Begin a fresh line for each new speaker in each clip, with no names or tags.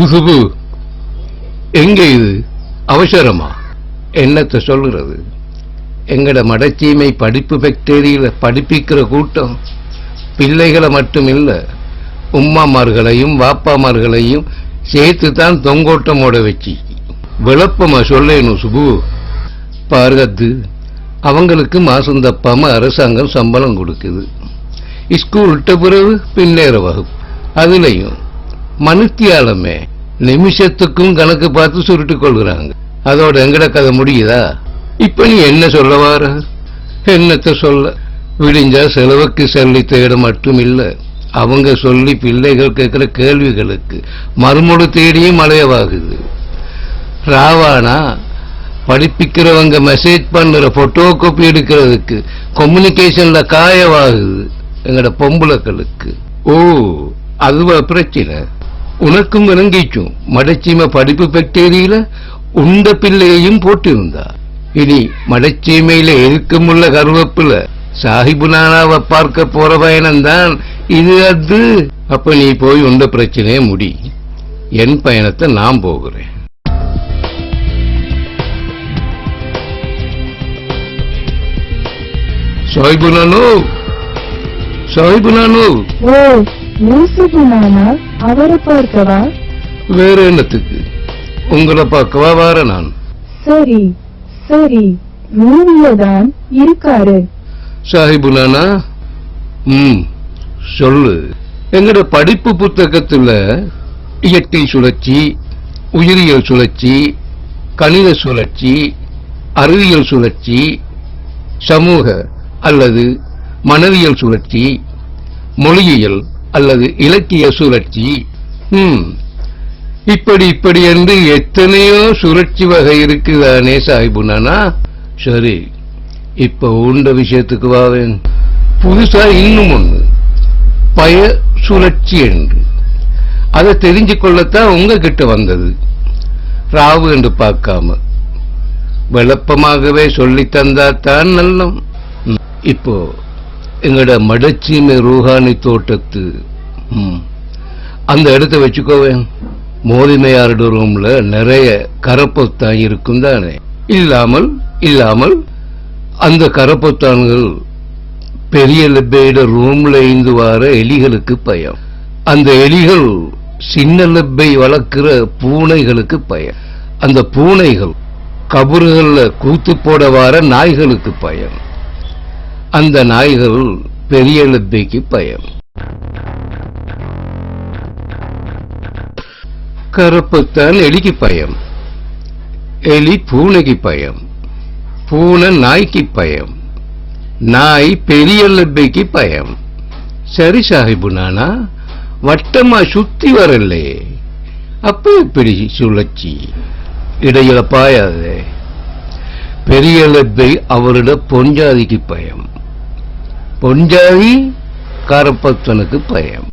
உசுபு எங்கே இது? அவசரமா? என்னத்தை சொல்லுறது எங்கட மடச்சீமை படிப்பு ஃபேக்டரியில படிப்பிக்கிற கூட்டம் பிள்ளைகளை மட்டும் இல்லை உம்மாமார்களையும் வாப்பாமார்களையும் சேர்த்து தான் தொங்கோட்டமோட வச்சு. விளப்பமா சொல்லேனும் சுபு. பார்கத்து அவங்களுக்கு மாசந்தப்பாம அரசாங்கம் சம்பளம் கொடுக்குது. ஸ்கூல் விட்ட பிறகு பின்னேற வகுப்பு. அதுலயும் மனுத்தியாலமே நிமிஷத்துக்கும் கணக்கு பார்த்து சுருட்டு கொள்கிறாங்க. அதோட எங்கட கதை முடியுதா? இப்ப நீ என்ன சொல்ல வார என்னத்த சொல்ல? விடிஞ்சா செலவுக்கு செல்லி தேட மட்டும் இல்லை அவங்க சொல்லி பிள்ளைகள் கேட்கிற கேள்விகளுக்கு மறுமொழி தேடியும் மலையவாகுது ராவானா படிப்பிக்கிறவங்க மெசேஜ் பண்ணுற போட்டோ காப்பி எடுக்கிறதுக்கு கம்யூனிகேஷன்ல காயவாகுது. எங்கட பொம்பளைகளுக்கு. ஓ அதுவா பிரச்சனை? உனக்கும் விளங்கிக்கும் மடச்சீமை படிப்பு பெக்டேரியில உண்ட பிள்ளையையும் போட்டிருந்தா இனி மடச்சீமையில எதுக்கமுள்ள கருவேப்பில சாஹிபு நானாவ பார்க்க போற பயணம்தான் இது அது. அப்ப நீ போய் உண்ட பிரச்சனையை முடி. என் பயணத்தை நான் போகிறேன். சாஹிபு நானு? நானு?
ஓ யூசுப் நானா? அவரை பார்க்கவா?
வேற என்னத்துக்கு? உங்களை பார்க்கவா வார நான்?
சரி சரி ரூம்லதான் இருக்காரு.
சாஹிபு நானா? ம் சொல்லு. எங்கட படிப்பு புத்தகத்துல இயற்கை சுழற்சி உயிரியல் சுழற்சி கணித சுழற்சி அறிவியல் சுழற்சி சமூக அல்லது மனதியல் சுழற்சி மொழியியல் அல்லது இலக்கிய சுழற்சி. ம். இப்படி இப்படி என்று எத்தனையோ சுழற்சி வகை இருக்குதானே சாஹிபுனானா சரி இப்ப உண்ட விஷயத்துக்கு வாவேன். புதுசா இன்னும் ஒண்ணு. பய சுழற்சி என்று. அதை தெரிஞ்சு கொள்ளத்தான் உங்ககிட்ட வந்தது. ராவு என்று பார்க்காம. விளப்பமாகவே சொல்லி தந்தாத்தான் நல்லம். இப்போ எங்கட மடச்சீமை ரூஹானி தோட்டத்து ம், அந்த இடத்த வச்சுக்கோவேன் மோதிமையாரோட ரூம்ல நிறைய கரப்பொத்தான் இருக்கும் தானே. இல்லாமல் இல்லாமல் அந்த கரப்பொத்தான்கள் பெரிய லெப்பையோட ரூம்ல இருந்து வர எலிகளுக்கு பயம். அந்த எலிகள் சின்ன லெப்பை வளர்க்கிற பூனைகளுக்கு பயம். அந்த பூனைகள் கபறுகள்ல கூத்து போட வர நாய்களுக்கு பயம். அந்த நாய்கள் பெரிய லெப்பைக்கு பயம் கருப்புத்தான் எலிக்கு பயம் எலி பூனைக்கு பயம் பூனை நாய்க்கு பயம் நாய் பெரிய லப்பைக்கு பயம் சரி சாஹிபு நானா வட்டமா சுத்தி வரலே அப்ப எப்படி சுழற்சி. இடையில பாயாதே. பெரிய லெப்பை அவரோட பொஞ்சாதிக்கு பயம் பொஞ்சாதி கருப்பத்தனுக்கு பயம்.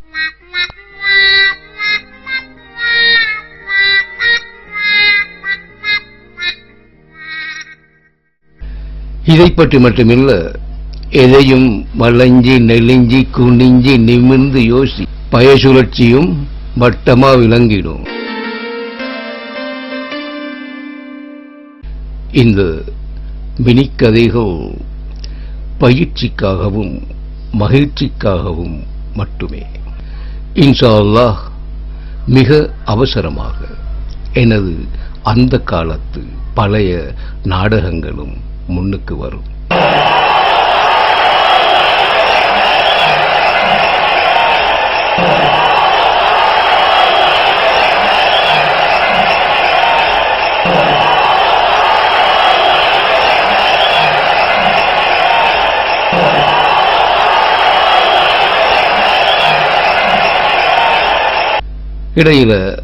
இதை பற்றி மட்டுமில்ல எதையும் வளைஞ்சி நெளிஞ்சி குனிஞ்சி நிமிர்ந்து யோசி பய சுழற்சியும் வட்டமா விளங்கிடும். இந்த மினிக்கதைகள் பயிற்சிக்காகவும் மகிழ்ச்சிக்காகவும் மட்டுமே. இன்ஷா அல்லாஹ் மிக அவசரமாக எனது அந்த காலத்து பழைய நாடகங்களும் முன்னுக்கு வரும். இடையில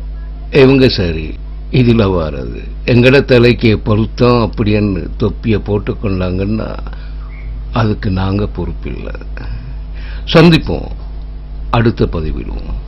இவங்க சரி? இதில் வாரது. எங்கட தலைக்கு பொருத்தம் அப்படின்னு தொப்பியை போட்டுக்கொண்டாங்கன்னா அதுக்கு நாங்கள் பொறுப்பில்லை. சந்திப்போம். அடுத்த பதிவிடுவோம்.